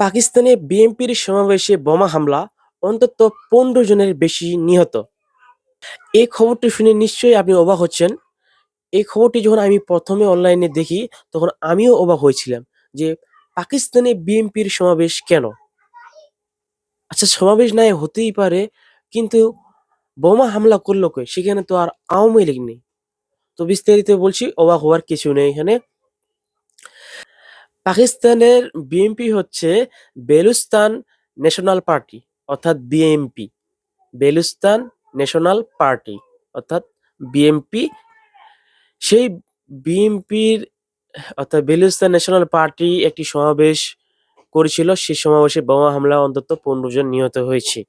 পাকিস্তানে বিএনপির সমাবেশে বোমা হামলা, অন্তত ১৫ জনের বেশি নিহত। এই খবরটি শুনে নিশ্চয়ই আপনি অবাক হচ্ছেন। এই খবরটি যখন আমি প্রথমে অনলাইনে দেখি, তখন আমিও অবাক হয়েছিলাম যে পাকিস্তানে বিএনপির সমাবেশ কেন? আচ্ছা সমাবেশ নাই হতেই পারে, কিন্তু বোমা হামলা করল কে? সেখানে তো আর আওয়ামী লীগ নেই। তো বিস্তারিত বলছি, অবাক হওয়ার কিছু নেই এখানে। পাকিস্তানের বিএনপি হচ্ছে বেলুস্তান ন্যাশনাল পার্টি অর্থাৎ বিএনপি। বেলুস্তান ন্যাশনাল পার্টি অর্থাৎ বিএনপি। সেই বিএনপির অর্থাৎ বেলুস্তান ন্যাশনাল পার্টি একটি সমাবেশ করেছিল। সেই সমাবেশে বোমা হামলা অন্তত ১৫ জন নিহত হয়েছে।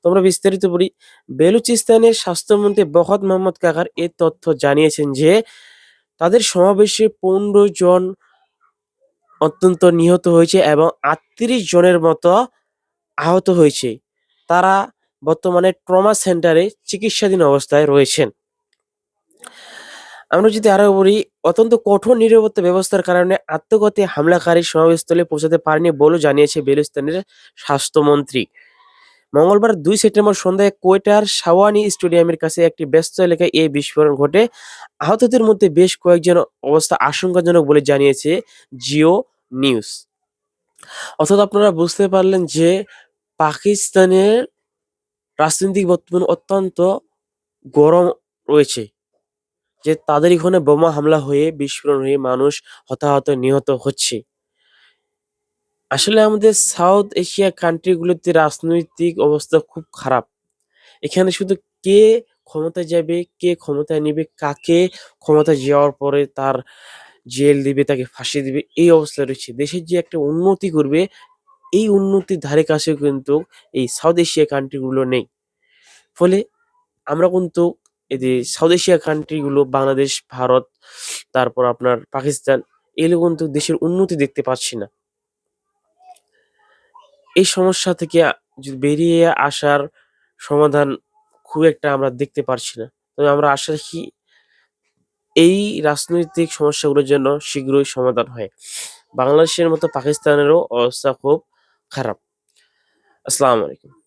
তো আমরা বিস্তারিত বলি। বেলুচিস্তানের স্বাস্থ্যমন্ত্রী বখত মোহাম্মদ কাকার এ তথ্য জানিয়েছেন যে, তাদের সমাবেশে ১৫ জন অত্যন্ত নিহত হয়েছে এবং ৩৮ জনের মতো আহত হয়েছে। তারা বর্তমানে ট্রমা সেন্টারে চিকিৎসাধীন অবস্থায় রয়েছেন। আমরা যদি আরও বলি, অত্যন্ত কঠোর নিরাপত্তা ব্যবস্থার কারণে আত্মঘাতী হামলাকারী সমাবেশস্থলে পৌঁছাতে পারেনি বলেও জানিয়েছে বেলুস্তানের স্বাস্থ্যমন্ত্রী। মঙ্গলবার দুই সেপ্টেম্বর সন্ধ্যায় কোয়েটার সাওয়ানি স্টেডিয়ামের কাছে একটি ব্যস্ত এলাকায় এই বিস্ফোরণ ঘটে। আহতদের মধ্যে বেশ কয়েকজন অবস্থা আশঙ্কাজনক বলে জানিয়েছে জিও নিউজ। অর্থাৎ আপনারা বুঝতে পারলেন যে পাকিস্তানের রাজনীতি বর্তমান অত্যন্ত গরম রয়েছে। যে তাদের এখানে বোমা হামলা হয়ে, বিস্ফোরণ হয়ে মানুষ হতাহত, নিহত হচ্ছে। আসলে আমাদের সাউথ এশিয়া কান্ট্রিগুলোতে রাজনৈতিক অবস্থা খুব খারাপ। এখানে শুধু কে ক্ষমতায় যাবে, কে ক্ষমতায় নিবে, কাকে ক্ষমতায় যাওয়ার পরে তার জেল দিবে, তাকে ফাঁসি দিবে, এই অবস্থা রয়েছে। দেশের যে একটা উন্নতি করবে, এই উন্নতির ধারে কাছেও কিন্তু এই সাউথ এশিয়া কান্ট্রিগুলো নেই। ফলে আমরা কিন্তু এই যে সাউথ এশিয়া কান্ট্রিগুলো বাংলাদেশ, ভারত, তারপর আপনার পাকিস্তান এগুলো কিন্তু দেশের উন্নতি দেখতে পাচ্ছি না। এই সমস্যা থেকে যদি বেরিয়ে আসার সমাধান খুব একটা আমরা দেখতে পারছি না। তবে আমরা আশা রাখি এই রাজনৈতিক সমস্যাগুলোর জন্য শীঘ্রই সমাধান হয়। বাংলাদেশের মতো পাকিস্তানেরও অবস্থা খুব খারাপ। আসসালামু আলাইকুম।